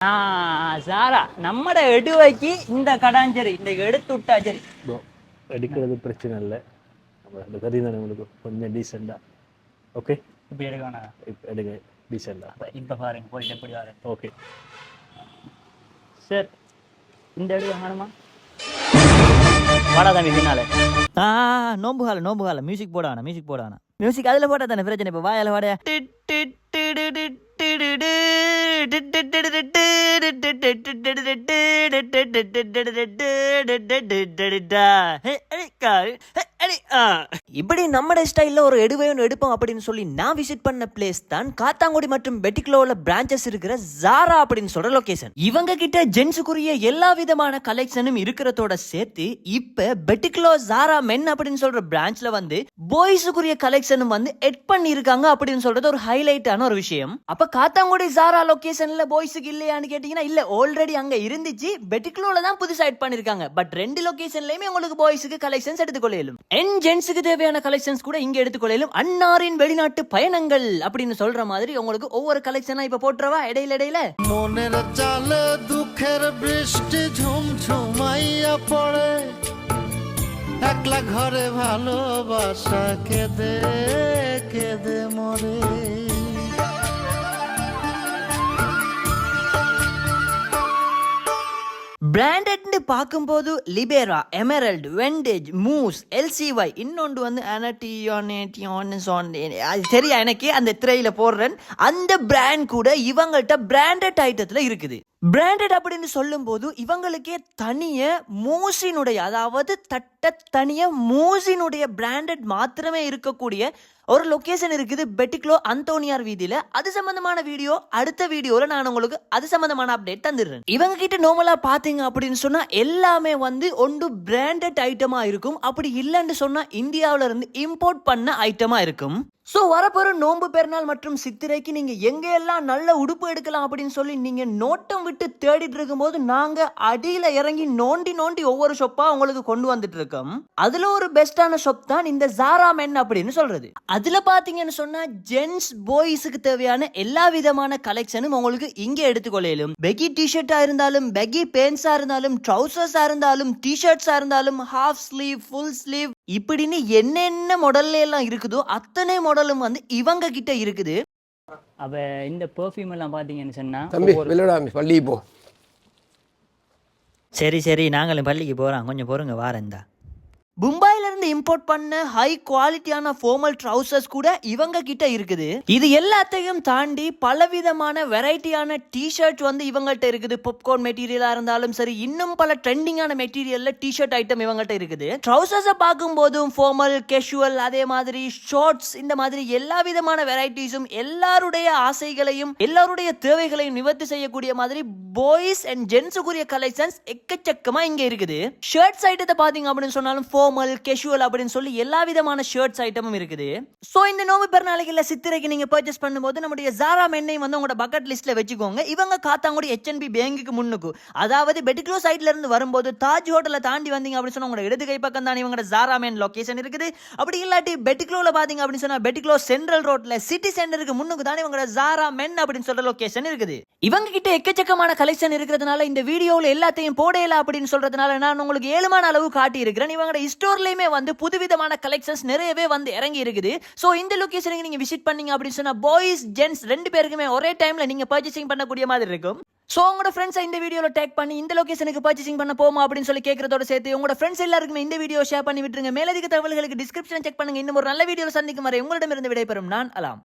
ஆ சாரா நம்மட எடுவைக்கு இந்த கடாஞ்சரி இந்த எடுத்து விட்டா சரி எடுக்கிறது பிரச்சனை இல்லை. நம்ம கறி தானே உங்களுக்கு கொஞ்சம் டீசெண்டாக ஓகே இப்படி எடுக்கணும் இப்போ எடுங்க டீசெண்டாக இப்ப பாருங்க போயிட்டு எப்படி வர. ஓகே சரி இந்த எடுக்க காணுமா வாடா தம்பி பின்னால. ஆ நோம்பு கால நோம்பு கால மியூசிக் போட வேணாம் மியூசிக் போட வேணாம். மியூசிக் அதில் போட்டா தானே பிரச்சனை இப்போ வாயால வாட. Hey, it go. Hey. இப்படி நம்மட ஸ்டைலில் ஒரு எடுவையும் எடுப்போம் அப்படின்னு சொல்லி நான் விசிட் பண்ண பிளேஸ் தான் காத்தாங்குடி மற்றும் பெட்டிக்லோவில் பிரான்ச்சஸ் இருக்கிற ஜாரா அப்படின்னு சொல்ற லொகேஷன் இவங்க கிட்ட ஜென்ஸுக்குரிய எல்லா விதமான கலெக்ஷனும் இருக்கிறதோட சேர்த்து இப்ப பெட்டிக்லோ ஜாரா மென் அப்படின்னு சொல்ற பிரான்ச்ல வந்து பாய்ஸுக்குரிய கலெக்ஷனும் வந்து எட் பண்ணி இருக்காங்க அப்படின்னு சொல்றது ஒரு ஹைலைட்டான ஒரு விஷயம். அப்ப காத்தாங்குடி ஜாரா லொகேஷன்ல பாய்ஸுக்கு இல்லையான்னு கேட்டீங்கன்னா இல்ல ஆல்ரெடி அங்க இருந்துச்சு. பெட்டிக்லோல தான் புதுசா எட் பண்ணிருக்காங்க பட் ரெண்டு லொகேஷன்லயுமே உங்களுக்கு பாய்ஸுக்கு கலெக்ஷன்ஸ் எடுத்துக்கொள்ளும் என் ஜென்ஸுக்கு தேவையான கலெக்ஷன்ஸ் கூட இங்க எடுத்துக்கொள்ளையிலும் அன்னாரின் வெளிநாட்டு பயணங்கள் அப்படின்னு சொல்ற மாதிரி உங்களுக்கு ஒவ்வொரு கலெக்ஷனா இப்ப போட்டுறவா இடையில இடையில মনের চালে দুঃখের বৃষ্টি ঝুমঝুমাইয়া পড়ে একলা ঘরে ভালোবাসা কেঁদে কেঁদে মরে பிராண்டட்னு பார்க்கும்போது லிபேரா எமரல்ட் வெண்டேஜ் மூஸ் எல்சிஒய் இன்னொன்று வந்து அனட்டியோனேட்டியோன் அது தெரியா? எனக்கு அந்த திரையில் போடுறேன். அந்த பிராண்ட் கூட இவங்கள்ட்ட பிராண்டட் ஐட்டத்துல இருக்குது. பிராண்டட் அப்படின்னு சொல்லும்போது இவங்களுக்கே தனிய மூசினுடைய அதாவது தட்ட தனிய மூசினுடைய பிராண்டட் மாத்திரமே இருக்கக்கூடிய ஒரு லொக்கேஷன் இருக்குது பெட்டிக்லோ அந்தோனியார் வீதியில. அது சம்பந்தமான வீடியோ அடுத்த வீடியோல நான் உங்களுக்கு அது சம்பந்தமான அப்டேட் தந்துடுறேன். இவங்க கிட்ட நார்மலா பாத்தீங்க அப்படின்னு சொன்னா எல்லாமே வந்து ஒன்று பிராண்டட் ஐட்டமா இருக்கும். அப்படி இல்லைன்னு சொன்னா இந்தியாவில இருந்து இம்போர்ட் பண்ண ஐட்டமா இருக்கும். ஸோ வரப்போற நோன்பு பெருநாள் மற்றும் சித்திரைக்கு நீங்கள் எங்க எல்லாம் நல்ல உடுப்பு எடுக்கலாம் அப்படின்னு சொல்லி நீங்கள் நோட்டம் விட்டு தேடிட்டு இருக்கும்போது நாங்கள் அடியில் இறங்கி நோண்டி நோண்டி ஒவ்வொரு ஷாப்பா உங்களுக்கு கொண்டு வந்துட்டு இருக்கோம். அதில் ஒரு பெஸ்டான ஷாப் தான் இந்த ஜாரா மென் அப்படின்னு சொல்கிறது அதில் பார்த்தீங்கன்னு சொன்னால் ஜென்ஸ் பாய்ஸுக்கு தேவையான எல்லா விதமான கலெக்ஷனும் உங்களுக்கு இங்கே எடுத்துக்கொள்ளையிலும் பெகி டிஷர்ட்டாக இருந்தாலும் பெகி பேண்ட்ஸாக இருந்தாலும் ட்ரௌசர்ஸாக இருந்தாலும் டிஷர்ட்ஸாக இருந்தாலும் ஹாஃப் ஸ்லீவ் ஃபுல் ஸ்லீவ் இப்படின்னு என்னென்ன மாடல்ல எல்லாம் இருக்குதோ அத்தனை மாடல் மாடலும் வந்து இவங்க கிட்ட இருக்குது. அப்ப இந்த பெர்ஃப்யூம் எல்லாம் பாத்தீங்கன்னு சொன்னா தம்பி வெளியிடாம போ. சரி சரி நாங்களும் பள்ளிக்கு போறோம். கொஞ்சம் பொறுங்க வாரேன் மும்பைல இருந்து இம்போர்ட் பண்ண ஹை குவாலிட்டியான ஃபார்மல் ட்ரவுசர்ஸ் கூட இவங்க கிட்ட இருக்குது. இது எல்லாத்தையும் தாண்டி பலவிதமான வெரைட்டியான டிஷர்ட் வந்து இவங்கள்ட்ட இருக்குது. பாப்கார்ன் மெட்டீரியலா இருந்தாலும் சரி இன்னும் பல ட்ரெண்டிங்கான மெட்டீரியல்ல டிஷர்ட் ஐட்டம் இவங்கள்ட்ட இருக்குது. ட்ரவுசர்ஸை பார்க்கும்போதும் ஃபார்மல் கேஷுவல் அதே மாதிரி ஷார்ட்ஸ் இந்த மாதிரி எல்லா விதமான வெரைட்டிஸும் எல்லாருடைய ஆசைகளையும் எல்லாருடைய தேவைகளையும் நிவர்த்தி செய்யக்கூடிய மாதிரி பாய்ஸ் அண்ட் ஜென்ஸுக்குரிய கலெக்ஷன்ஸ் எக்கச்சக்கமா இங்கே இருக்குது. ஷர்ட்ஸ் ஐட்டத்தை பார்த்தீங்க அப்படின்னு சொன்னாலும் ஃபார்மல் கெஷுவல் அப்படின்னு சொல்லி எல்லா விதமான ஷர்ட்ஸ் ஐட்டமும் இருக்குது. ஸோ இந்த நோம்பு பெருநாளைக்கு இல்ல சித்திரைக்கு நீங்கள் பர்ச்சேஸ் பண்ணும்போது நம்முடைய ஜாரா மென்னை வந்து உங்களோட பக்கெட் லிஸ்ட்டில் வச்சுக்கோங்க. இவங்க காத்தாங்குடி ஹெச்என்பி பேங்குக்கு முன்னுக்கு. அதாவது பெட்டிக்லோ சைட்லேருந்து வரும்போது தாஜ் ஹோட்டலை தாண்டி வந்தீங்க அப்படின்னு சொன்னால் உங்களோட இடது கை பக்கம் தான் இவங்களோட ஜாரா மென் லொக்கேஷன் இருக்குது. அப்படி இல்லாட்டி பெட்டிக்லோல பார்த்தீங்க அப்படின்னு சொன்னால் பெட்டிக்லோ சென்ட்ரல் ரோட்டில் சிட்டி சென்டருக்கு முன்னுக்கு தான் இவங்களோட ஜாரா மென் அப்படின்னு சொல்கிற லொக்கேஷன் இருக்குது. இவங்க கிட்ட எக்கச்சக்கமான கலெக்ஷன் இருக்கிறதுனால இந்த வீடியோவில் எல்லாத்தையும் போடையில அப்படின்னு சொல்றதுனால நான் உங்களுக்கு ஏழுமான அளவு காட்டி இருக்கிறேன் இவங்களோட ஸ்டோர்லயுமே வந்து புதுவிதமான கலெக்ஷன்ஸ் நிறையவே வந்து இறங்கி இருக்குது. ஸோ இந்த லொகேஷனுக்கு நீங்க விசிட் பண்ணீங்க அப்படின்னு சொன்னா பாய்ஸ் ஜென்ஸ் ரெண்டு பேருக்குமே ஒரே டைம்ல நீங்க பர்ச்சேசிங் பண்ணக்கூடிய மாதிரி இருக்கும். ஸோ உங்களோட ஃப்ரெண்ட்ஸ் இந்த வீடியோவில் டேக் பண்ணி இந்த லொக்கேஷனுக்கு பர்ச்சேசிங் பண்ண போமா அப்படின்னு சொல்லி கேட்கறதோட சேர்த்து உங்களோட ஃப்ரெண்ட்ஸ் எல்லாருக்குமே இந்த வீடியோ ஷேர் பண்ணி விட்டுருங்க. மேலதிக தகவல்களுக்கு டிஸ்கிரிப்ஷன் செக் பண்ணுங்க. இன்னும் ஒரு நல்ல வீடியோ சந்திக்கும் வரை உங்களிடமிருந்து விடைபெறும் நான் அலாம்.